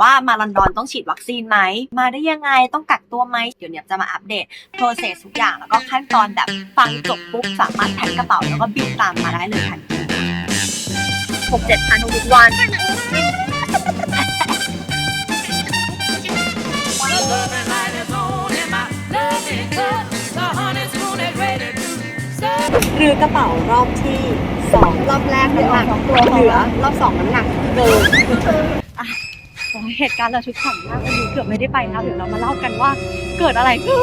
ว่ามาลอนดอนต้องฉีดวัคซีนไหม มาได้ยังไงต้องกักตัวไหมเดี๋ยวเนี่ยจะมาอัปเดตโปรเซสทุกอย่างแล้วก็ขั้นตอนแบบฟังจบปุ๊บสามารถแพ็คกระเป๋าแล้วก็บินตามมาได้เลยทันทีหกเจ็ดพันทุกวันคือกระเป๋ารอบที่สองรอบแรกน้ำหนักเหลือรอบสองน้ำหนักเกิน เหตุการณ์ระทึกขวัญมากวันนี้เกือบไม่ได้ไปนะเดี๋ยวเรามาเล่ากันว่าเกิดอะไรขึ้น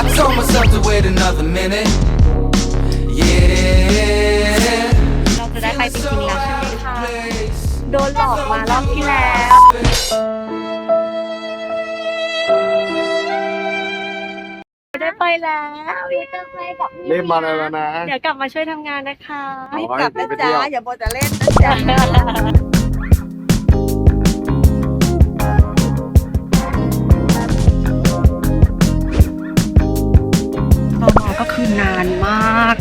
I told myself to wait another minute. Yeah. เราจะได้ไปจริงๆแล้วใช่ไหมคะ Place. โดนหลอกมารอบที่แล้ว ได้ไปแล้วอีกจะไปกับเล่นมาแล้วนะ เดี๋ยวกลับมาช่วยทำงานนะคะ รีบกลับนะจ๊ะ อย่าบ่จะเล่นนะจ๊ะ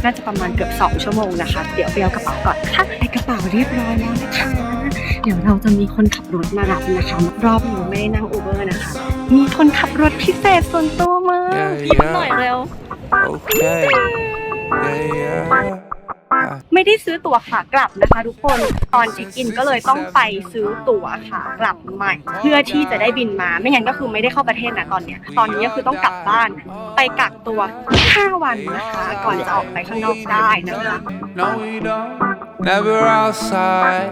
น่าจะประมาณเกือบ2ชั่วโมงนะคะ เดี๋ยวไปเอากระเป๋าก่อนค่ะไอกระเป๋าเรียบร้อยแล้วนะคะ เดี๋ยวเราจะมีคนขับรถมารับนะคะ รอบนี้ไม่ได้นั่งอูเบอร์นะคะ มีคนขับรถพิเศษส่วนตัวมา Yeah, ยิ้มหน่อยเร็ว Okay. Yeah, yeah. ไม่ได้ซื้อตั๋วขากลับนะคะทุกคนตอนเช็คอินก็เลยต้องไปซื้อตั๋วขากลับใหม่ เพื่อที่จะได้บินมาไม่งั้นก็คือไม่ได้เข้าประเทศนะตอนเนี้ยตอนนี้ก็คือต้องกลับบ้าน ไปกักตัว 5 วันนะคะก่อนจะออกไปข้างนอกได้นะคะ No, we don't. Never outside.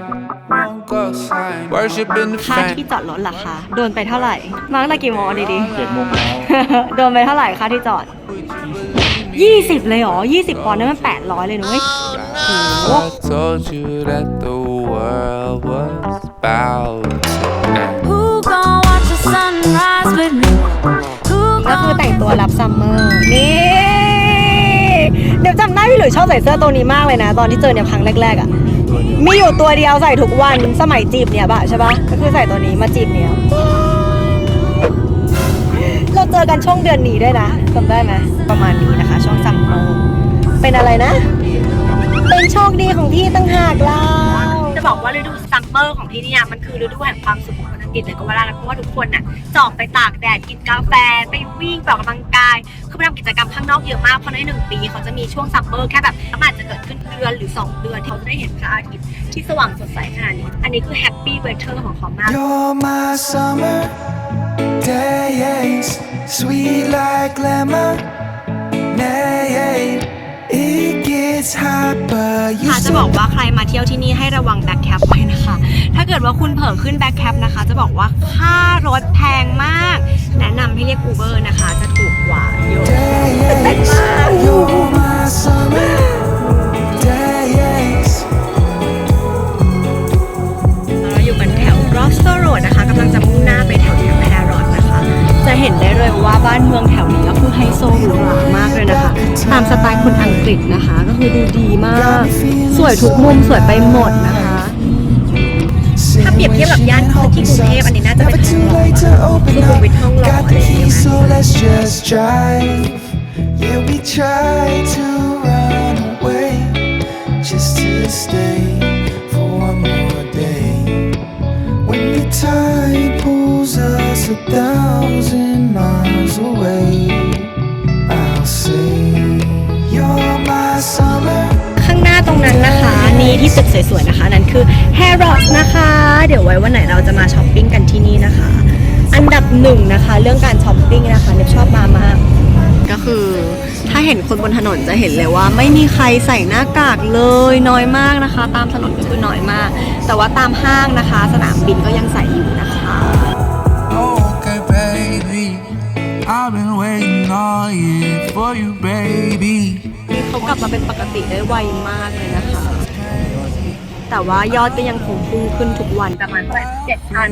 Won't go outside. Worship in the ค่า fan. ที่จอดรถล่ะคะโดนไปเท่าไหร่ มาตั้งแต่กี่โมงดีดีเจ็ดโมงแล้วๆ โดนไปเท่าไหร่ค่าที่จอด 20 เลยเหรอ 20ปอนด์นั่นมัน800 เลยนุ้ย I told you that the world was about to end. Who gon' watch the sunrise with me? Who ก็คือ gon' แต่งตัวรับซัมเมอร์นี่เดี๋ยวจำได้พี่หลุยชอบใส่เสื้อตัวนี้มากเลยนะ ตอนที่เจอเนี่ยครั้งแรกๆอะมีอยู่ตัวเดียวใส่ทุกวันสมัยจีบเนี่ยบะใช่ปะก็คือใส่ตัวนี้มาจีบเนี่ยเราเจอกันช่วงเดือนนี้ด้วยนะจำได้ไหมประมาณนี้นะคะ ช่วงซัมเมอร์เป็นอะไรนะเป็น โชคดีของพี่ตั้งหากเราจะบอกว่าฤดูซัมเมอร์ของที่นี่มันคือฤดูแห่งความสุขของคนอังกฤษเลยก็ว่าได้นะเพราะว่าทุกคนน่ะจะออกไปตากแดดกินกาแฟไปวิ่งไปออกกำลังกายคือไปทำกิจกรรมข้างนอกเยอะมากเพราะในหนึ่งปีเขาจะมีช่วงซัมเมอร์แค่แบบมันอาจจะเกิดขึ้นเดือนหรือ 2 เดือนที่เขาจะได้เห็นพระอาทิตย์ที่สว่างสดใสขนาดนี้อันนี้คือแฮปปี้เวเทอร์ของเขามาก You're my summer days, sweet like lemonade. ค่ะจะบอกว่าใครมาเที่ยวที่นี่ให้ระวังแบ็คแคปไว้นะคะ ถ้าเกิดว่าคุณเผลอขึ้นแบ็คแคปนะคะ จะบอกว่าค่ารถแพงมาก แนะนำให้เรียก Uber นะคะ จะถูกกว่าเยอะ days. You're my สไตล์คนอังกฤษนะคะ ก็คือดูดีมาก สวยทุกมุมสวยไปหมดนะคะ ถ้าเปรียบเทียบกับย่านที่กรุงเทพอันนี้น่าจะเป็นทองหล่อ late to คือ open คุณวิทย์ทองหล่ออะไรอย่างเงี้ย keys, so let's just drive. Yeah, we นะคะนี่ที่ตึกสวยๆนะคะ นั่นคือ Harrods นะคะ เดี๋ยวไว้วันไหนเราจะมาช้อปปิ้งกันที่นี่นะคะ อันดับหนึ่งนะคะ เรื่องการช้อปปิ้งนะคะเนบชอบมามากก็คือถ้าเห็นคนบนถนนจะเห็นเลยว่า ไม่มีใครใส่หน้ากากเลยน้อยมากนะคะ ตามถนนก็คือน้อยมาก แต่ว่าตามห้างนะคะ สนามบินก็ยังใส่อยู่นะคะ Okay, baby. I've been waiting all year for you, baby. นี่เขากลับมาเป็นปกติได้ไวมากเลยนะคะ แต่ว่ายอดก็ยังคงพุ่งขึ้นทุกวันประมาณเจ็ดพัน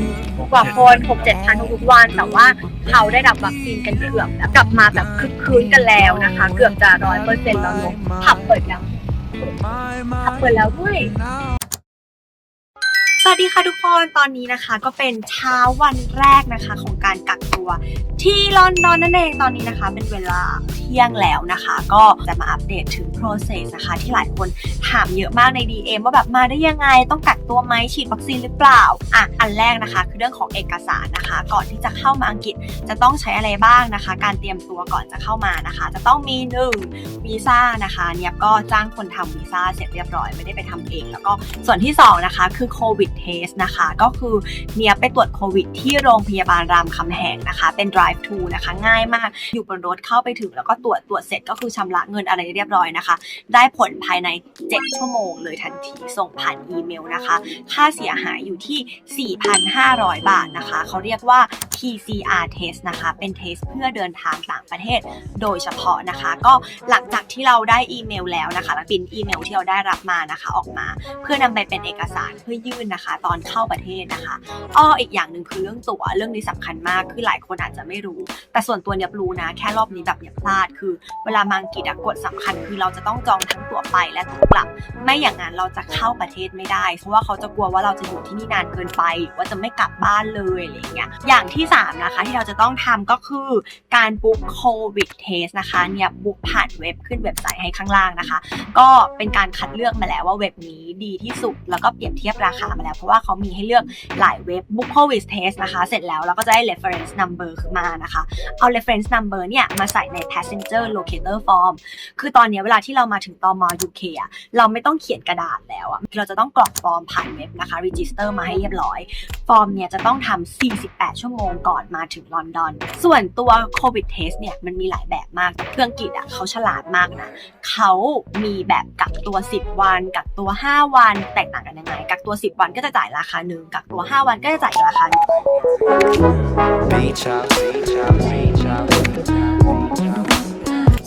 กว่าคนหกเจ็ดพันทุกๆวัน แต่ว่าเขาได้รับวัคซีนกันเกือบแล้วกลับมาแบบคึกคืนกันแล้วนะคะ เกือบจะร้อยเปอร์เซ็นต์แล้วเนอะผับเปิดแล้วผับเปิดแล้วด้วยส วัสดีค่ะทุกคนตอนนี้นะคะก็เป็นเช้าวันแรกนะคะของการกักตัวที่ลอนดอนนั่นเองตอนนี้นะคะเป็นเวลาเที่ยงแล้วนะคะ ก็จะมาอัปเดตถึง process นะคะ ที่หลายคนถามเยอะมากใน DM ว่าแบบมาได้ยังไงต้องกักตัวไหมฉีดวัคซีนหรือเปล่าอะอันแรกนะคะ คือเรื่องของเอกสารนะคะ ก่อนที่จะเข้ามาอังกฤษจะต้องใช้อะไรบ้างนะคะ การเตรียมตัวก่อนจะเข้ามานะคะ จะต้องมีหนึ่งวีซ่านะคะเนี่ยก็จ้างคนทำวีซ่าเสร็จเรียบร้อยไม่ได้ไปทำเอง แล้วก็ส่วนที่สองนะคะคือโควิดเทสนะคะ ก็คือเนี่ยไปตรวจโควิด ที่โรงพยาบาลรามคำแหงนะคะ เป็น drive to นะคะ ง่ายมากอยู่บนรถเข้าไปถึง แล้วก็ตรวจตรวจเสร็จก็คือชำระเงินอะไรเรียบร้อยนะคะ ได้ผลภายใน 7 ชั่วโมงเลยทันทีส่งผ่านอีเมลนะคะ ค่าเสียหายอยู่ที่ 4,500 บาทนะคะ เขาเรียกว่า PCR test นะคะ เป็นเทสเพื่อเดินทางต่างประเทศโดยเฉพาะนะคะ ก็หลังจากที่เราได้อีเมลแล้วนะคะแล้วปินอีเมลที่เราได้รับมานะคะออกมา เพื่อนำไปเป็นเอกสารเพื่อยื่นนะคะตอนเข้าประเทศนะคะอ้ออีกอย่างหนึ่งคือเรื่องตั๋วเรื่องนี้สำคัญมากคือหลายคนอาจจะไม่รู้ แต่ส่วนตัวเนี่ยรู้นะ แค่รอบนี้แบบเนี่ยพลาดคือ เวลามังกฤษอะกฎสำคัญ คือเราจะต้องจองทั้งตั๋วไปและตั๋วกลับ ไม่อย่างนั้นเราจะเข้าประเทศไม่ได้ เพราะว่าเขาจะกลัวว่าเราจะอยู่ที่นี่นานเกินไปว่าจะไม่กลับบ้านเลยอะไรเงี้ยอย่างที่สามนะคะ ที่เราจะต้องทำก็คือการบุ๊กโควิดเทสนะคะเนี่ยบุ๊กผ่านเว็บขึ้นเว็บไซต์ให้ข้างล่างนะคะ ก็เป็นการคัดเลือกมาแล้วว่าเว็บนี้ดีที่สุด แล้วก็เปรียบเทียบราคามาแล้วเพราะว่าเขามีให้เลือกหลายเว็บ Book COVID Test นะคะ เสร็จแล้วเราก็จะได้ reference number ขึ้นมานะคะ เอา reference number เนี่ยมาใส่ใน passenger locator form คือตอนนี้เวลาที่เรามาถึงตอม UK อะเราไม่ต้องเขียนกระดาษแล้วอะเราจะต้องกรอกฟอร์มผ่านเว็บนะคะ register มาให้เรียบร้อย ฟอร์มเนี่ยจะต้องทำ 48 ชั่วโมงก่อนมาถึงลอนดอน ส่วนตัว COVID test เนี่ยมันมีหลายแบบมากเครื่องกิจอะเขาฉลาดมากนะ เขามีแบบกักตัว 10 วัน กักตัว 5 วัน แตกต่างกันยังไง กักตัว 10 วันก็จะจ่ายราคาหนึ่งกักตัว 5 วันก็จะจ่ายราคาหนึ่ง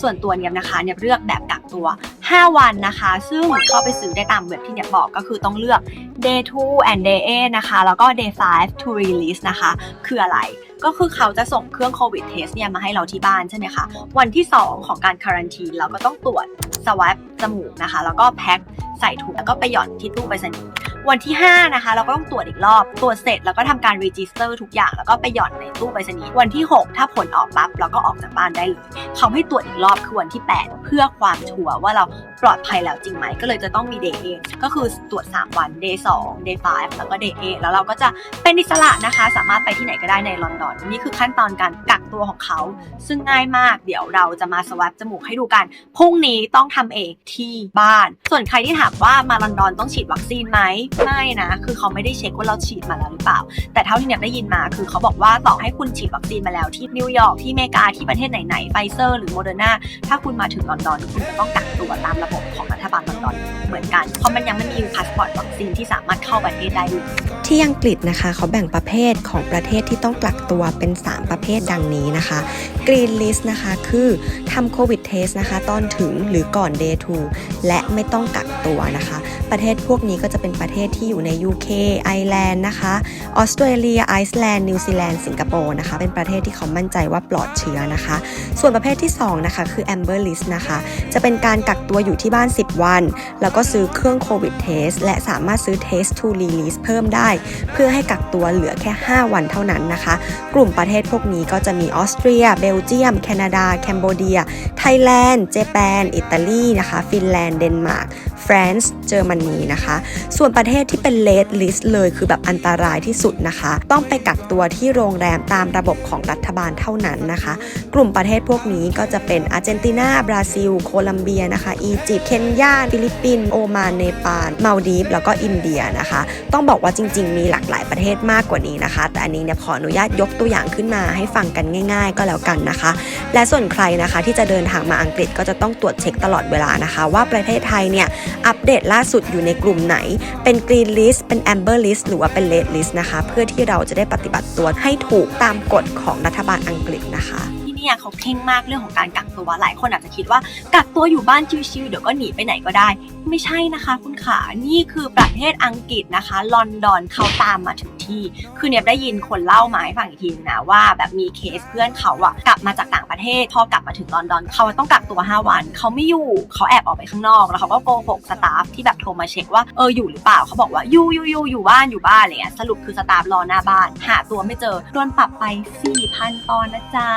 ส่วนตัวเนี่ยนะคะเนี่ยเลือกแบบกักตัว 5 วันนะคะ ซึ่งเข้าไปซื้อได้ตามเว็บที่เนี่ยบอกก็คือต้องเลือก day 2 and day 8นะคะ แล้วก็ day 5 to release นะคะ คืออะไรก็คือเขาจะส่งเครื่องโควิดเทสเนี่ยมาให้เราที่บ้านใช่ไหมคะ วันที่ 2 ของการการันตีเราก็ต้องตรวจสว a ปจมูกนะคะ แล้วก็แพ็คใส่ถุงแล้วก็ไปหย่อนที่ตู้ไปรษณีย์ วันที่ 5 นะคะ เราก็ต้องตรวจอีกรอบ ตรวจเสร็จแล้วก็ทำการรีจิสเตอร์ทุกอย่าง แล้วก็ไปหย่อนในตู้ไปรษณีย์วันที่ 6 ถ้าผลออกปั๊บเราก็ออกจากบ้านได้เลยเขาให้ตรวจอีกรอบคือวันที่ 8 เพื่อความชัวร์ว่าเราปลอดภัยแล้วจริงไหม ก็เลยจะต้องมี day 8ก็คือตรวจ 3 วัน day 2 day 5แล้วก็ day 8แล้วเราก็จะเป็นอิสระนะคะ สามารถไปที่ไหนก็ได้ในลอนดอนนี่คือขั้นตอนการกักตัวของเขา ซึ่งง่ายมาก เดี๋ยวเราจะมาสว a ปจมูกให้ดูกันพรุ่งนี้ต้องทำเองที่บ้าน ส่วนใครที่ถามว่ามาลอนดอนต้องฉีดวัคซีนไหมไม่นะ คือเขาไม่ได้เช็คว่าเราฉีดมาแล้วหรือเปล่า แต่เท่าที่เนี่ยได้ยินมาคือเขาบอกว่าต่อให้คุณฉีดวัคซีนมาแล้วที่นิวยอร์กที่เมกาที่ประเทศไหนๆไฟเซอร์หรือโมเดอร์นาถ้าคุณมาถึงลอนดอนคุณจะต้องกักตัวตามระบบของ บาลลอนดอนเหมือนกัน เพราะมันยังไม่มีพาสปอร์ตวัคซีนที่สามารถเข้าประเทศได้อยู่ที่อังกฤษนะคะ เขาแบ่งประเภทของประเทศที่ต้องกักตัวเป็น 3 ประเภทดังนี้นะคะ Green List นะคะคือทำโควิดเทสนะคะ ตอนถึงหรือก่อน Day 2 และไม่ต้องกักตัวนะคะ ประเทศพวกนี้ก็จะเป็นประเทศที่อยู่ใน UK ไอร์แลนด์นะคะออสเตรเลียไอซ์แลนด์นิวซีแลนด์สิงคโปร์นะคะ เป็นประเทศที่เขามั่นใจว่าปลอดเชื้อนะคะ ส่วนประเภทที่ 2 นะคะ คือ Amber List นะคะ จะเป็นการกักตัวอยู่ที่บ้าน 10วัน แล้วก็ซื้อเครื่องโควิดเทสและสามารถซื้อ Test to Release เพิ่มได้ เพื่อให้กักตัวเหลือแค่ 5 วันเท่านั้นนะคะ กลุ่มประเทศพวกนี้ก็จะมีออสเตรีย เบลเยียม แคนาดา แคนโบเดีย ไทยแลนด์ เจแปน อิตาลีนะคะ ฟินแลนด์ เดนมาร์ก ฟรานซ์เยอรมนีนะคะ ส่วนประเทศที่เป็นเลดลิสต์เลยคือแบบอันตรายที่สุดนะคะ ต้องไปกักตัวที่โรงแรมตามระบบของรัฐบาลเท่านั้นนะคะ กลุ่มประเทศพวกนี้ก็จะเป็นอาร์เจนตินา บราซิล โคลัมเบียนะคะ อียิปต์ เคนยา ฟิลิปปินส์ โอมาน เนปาล มาลดีฟ แล้วก็อินเดียนะคะ ต้องบอกว่าจริง ๆ มีหลากหลายประเทศมากกว่านี้นะคะ แต่อันนี้เนี่ยขออนุญาตยกตัวอย่างขึ้นมาให้ฟังกันง่าย ๆ ก็แล้วกันนะคะ และส่วนใครนะคะที่จะเดินทางมาอังกฤษก็จะต้องตรวจเช็คตลอดเวลานะคะ ว่าประเทศไทยเนี่ยอัปเดตล่าสุดอยู่ในกลุ่มไหน เป็น Green List เป็น Amber List หรือว่าเป็น Red List นะคะ เพื่อที่เราจะได้ปฏิบัติตัวให้ถูกตามกฎของรัฐบาลอังกฤษนะคะ เนี่ยเขาเค่งมากเรื่องของการกักตัวหลายคนอาจจะคิดว่ากักตัวอยู่บ้านชิวๆเดี๋ยวก็หนีไปไหนก็ได้ ไม่ใช่นะคะคุณขานี่คือประเทศอังกฤษนะคะ ลอนดอนเขาตามมาถึงที่คือเนี่ยได้ยินคนเล่ามาให้ฟังอีกทีนะว่าแบบมีเคสเพื่อนเขาอะกลับมาจากต่างประเทศ พอกลับมาถึงลอนดอนเขาต้องกักตัว 5 วัน เขาไม่อยู่เขาแอบออกไปข้างนอกแล้วเขาก็โกหกสตาฟที่แบบโทรมาเช็คว่าเอออยู่หรือเปล่าเขาบอกว่าอยู่อยู่อยู่อยู่บ้านอยู่บ้านอะไรเงี้ยสรุปคือสตาฟรอหน้าบ้าน หาตัวไม่เจอโดนปรับไป4,000ปอนด์นะจ๊ะ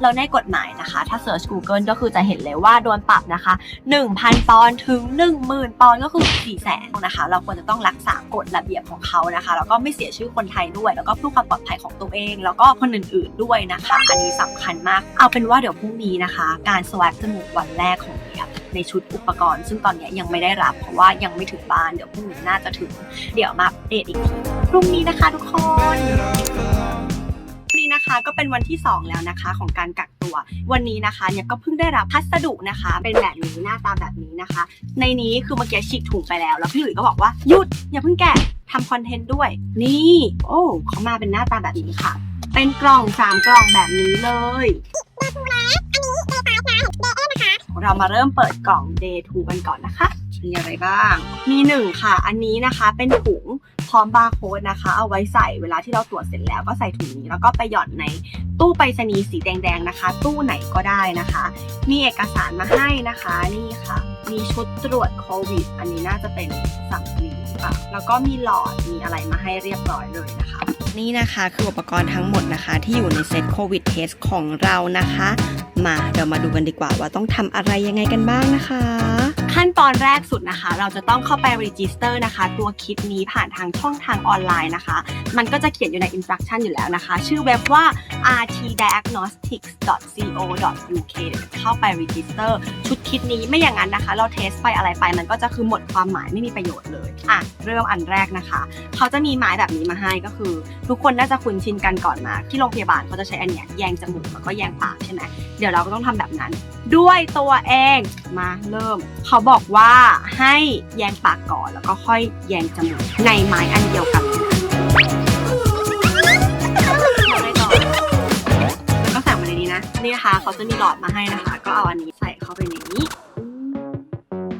เราในกฎหมายนะคะ ถ้าเ e ิร์ช Google ก็คือจะเห็นเลยว่าโดนปรับนะคะ 1,000 ปอนด์ถึง 10,000 ปอนด์ก็คือ4แสนนะคะ เราควรจะต้องรักษากฎระเบียบของเขานะคะ แล้วก็ไม่เสียชื่อคนไทยด้วย แล้วก็เพื่อความปลอดภัยของตัวเอง แล้วก็คนอื่นๆด้วยนะคะ อันนี้สำคัญมาก เอาเป็นว่าเดี๋ยวพรุ่งนี้นะคะ การสว a ปจมูกวันแรกของเดียบในชุดอุปกรณ์ ซึ่งตอนนี้ยังไม่ได้รับ เพราะว่ายังไม่ถึงบ้าน เดี๋ยวพรุ่งนี้น่าจะถึง เดี๋ยวมาอัปเดตอีกที พรุ่งนี้นะคะทุกคน นนี้นะคะก็เป็นวันที่ 2 แล้วนะคะของการกักตัว วันนี้นะคะเนี่ยก็เพิ่งได้รับพัสดุนะคะ เป็นแบบนี้หน้าตาแบบนี้นะคะ ในนี้คือเมื่อกี้ฉีกถุงไปแล้ว แล้วพี่หลุยส์ก็บอกว่าหยุดอย่าเพิ่งแกะทำคอนเทนต์ด้วย นี่ โอ้เขามาเป็นหน้าตาแบบนี้ค่ะ เป็นกล่อง3กล่องแบบนี้เลยเรามาเริ่มเปิดกล่อง day 2กันก่อนนะคะมีอะไรบ้าง มีหนึ่งค่ะ อันนี้นะคะเป็นถุง พร้อมบาร์โค้ดนะคะ เอาไว้ใส่เวลาที่เราตรวจเสร็จแล้วก็ใส่ถุงนี้ แล้วก็ไปหย่อนในตู้ไปรษณีย์สีแดงๆนะคะ ตู้ไหนก็ได้นะคะ มีเอกสารมาให้นะคะนี่ค่ะ มีชุดตรวจโควิด อันนี้น่าจะเป็นสังลีค่ะแล้วก็มีหลอดมีอะไรมาให้เรียบร้อยเลยนะคะ นี่นะคะคืออุปกรณ์ทั้งหมดนะคะ ที่อยู่ในเซตโควิดเทสของเรานะคะ มาเดี๋ยวมาดูกันดีกว่าว่าต้องทำอะไรยังไงกันบ้างนะคะ ขั้นตอนแรกสุดนะคะ เราจะต้องเข้าไป register นะคะ ตัวคิดนี้ผ่านทางช่องทางออนไลน์นะคะ มันก็จะเขียนอยู่ใน instruction อยู่แล้วนะคะ ชื่อเว็บว่า rtdiagnostics.co.uk เข้าไป register ชุดคิดนี้ไม่อย่างนั้นนะคะ เราเทสไปอะไรไป มันก็จะคือหมดความหมายไม่มีประโยชน์เลยอะเริ่มอันแรกนะคะ เขาจะมีไม้แบบนี้มาให้ก็คือ ทุกคนน่าจะคุ้นชินกันก่อนมา ที่โรงพยาบาลเขาจะใช้อันเนี้ยแยงจมูกแล้วก็แยงปากใช่ไหมเดี๋ยวเราก็ต้องทำแบบนั้น ด้วยตัวเองมาเริ่มเขาบอกว่าให้แยงปากก่อนแล้วก็ค่อยแยงจมูกในไม้อันเดียวกันไม่ต่อแล้วก็ใส่มาในนี้นะ นี่นะคะเขาจะมีหลอดมาให้นะคะ ก็เอาอันนี้ใส่เข้าไปในนี้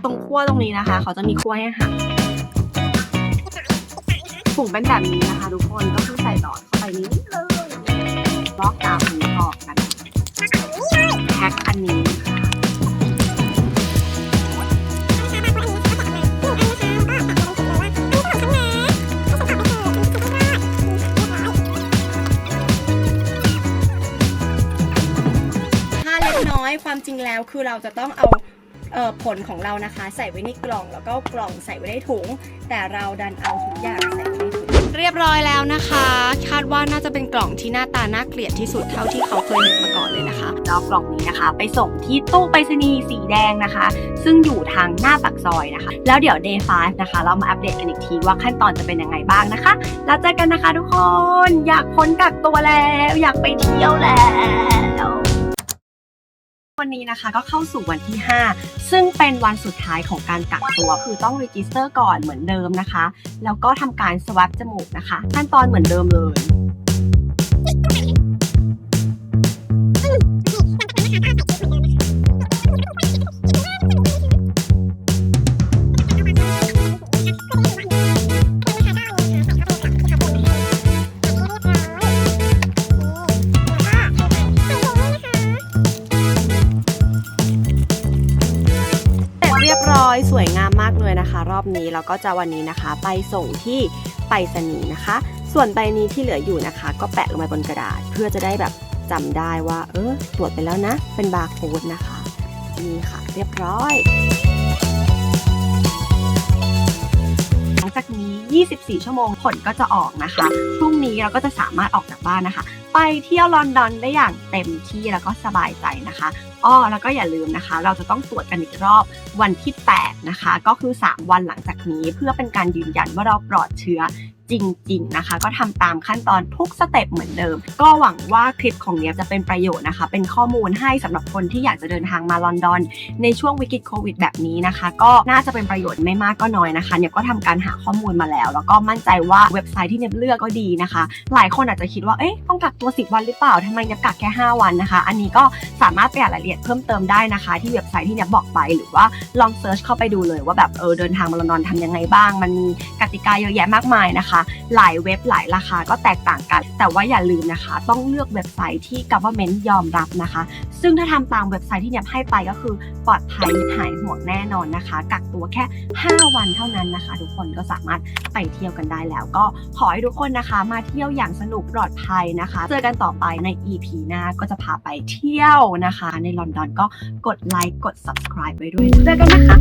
ตรงขั้วตรงนี้นะคะ เขาจะมีขั้วให้หักถุงเป็นแบบนี้นะคะทุกคนก็คือใส่หลอดเข้าไปนี้เลยลอกกาวอันนี้ออกกันแพ็คอันนี้ ความจริงแล้วคือเราจะต้องเอาเอ่อผลของเรานะคะ ใส่ไว้ในกล่องแล้วก็กล่องใส่ไว้ในถุง แต่เราดันเอาทุกอย่างใส่ไว้ในถุงเรียบร้อยแล้วนะคะ คาดว่าน่าจะเป็นกล่องที่หน้าตาน่าเกลียดที่สุดเท่าที่เขาเคยเห็นมาก่อนเลยนะคะแล้วกล่องนี้นะคะ ไปส่งที่ตู้ไปรษณีย์สีแดงนะคะ ซึ่งอยู่ทางหน้าปากซอยนะคะ แล้วเดี๋ยว day 5นะคะ เรามาอัปเดตกันอีกทีว่าขั้นตอนจะเป็นยังไงบ้างนะคะ แล้วเจอกันนะคะทุกคนอยากพ้นกักตัวแล้ว อยากไปเที่ยวแล้ว วันนี้นะคะก็เข้าสู่วันที่ 5 ซึ่งเป็นวันสุดท้ายของการกักตัว คือต้องรีจิสเตอร์ก่อนเหมือนเดิมนะคะ แล้วก็ทำการสว a p จมูกนะคะ ขั้นตอนเหมือนเดิมเลย อบนี้แล้วก็จะวันนี้นะคะ ไปส่งที่ไปรษณีย์นะคะ ส่วนใบนี้ที่เหลืออยู่นะคะ ก็แปะลงไปบนกระดาษ เพื่อจะได้แบบจำได้ว่า เออตรวจไปแล้วนะ เป็นบาร์โค้ดนะคะนี่ค่ะ เรียบร้อยหลังจากนี้ 24 ชั่วโมงผลก็จะออกนะคะ พรุ่งนี้เราก็จะสามารถออกจากบ้านนะคะ ไปเที่ยวลอนดอนได้อย่างเต็มที่แล้วก็สบายใจนะคะ อ้อแล้วก็อย่าลืมนะคะ เราจะต้องตรวจกันอีกรอบวันที่ 8 นะคะ ก็คือ 3 วันหลังจากนี้เพื่อเป็นการยืนยันว่าเราปลอดเชื้อ จริง ๆนะคะ ก็ทำตามขั้นตอนทุกสเต็ปเหมือนเดิม ก็หวังว่าคลิปของเนี้ยจะเป็นประโยชน์นะคะ เป็นข้อมูลให้สำหรับคนที่อยากจะเดินทางมาลอนดอน ในช่วงวิกฤตโควิดแบบนี้นะคะ ก็น่าจะเป็นประโยชน์ไม่มากก็น้อยนะคะเนี่ยก็ทำการหาข้อมูลมาแล้ว แล้วก็มั่นใจว่าเว็บไซต์ที่เนี่ยเลือกก็ดีนะคะ หลายคนอาจจะคิดว่าเอ๊ะต้องกักตัว 10 วันหรือเปล่าทำไมเนี่ยกักแค่ 5 วันนะคะ อันนี้ก็สามารถไปอ่านรายละเอียดเพิ่มเติมได้นะคะ ที่เว็บไซต์ที่เนี่ยบอกไปหรือว่าลองเซิร์ชเข้าไปดูเลยว่าแบบเออเดินทางมาลอนดอนทำยังไงบ้าง มันมีกติกาเยอะแยะมากมายนะคะหลายเว็บหลายราคาก็แตกต่างกัน แต่ว่าอย่าลืมนะคะ ต้องเลือกเว็บไซต์ที่ government ยอมรับนะคะ ซึ่งถ้าทำตามเว็บไซต์ที่เนี่ยให้ไปก็คือปลอดภัยหายห่วงแน่นอนนะคะ กักตัวแค่ 5 วันเท่านั้นนะคะ ทุกคนก็สามารถไปเที่ยวกันได้แล้ว ก็ขอให้ทุกคนนะคะ มาเที่ยวอย่างสนุกปลอดภัยนะคะ เจอกันต่อไปใน EP หน้าก็จะพาไปเที่ยวนะคะ ในลอนดอนก็กดไลค์กด subscribe ไว้ด้วย เจอกันนะคะ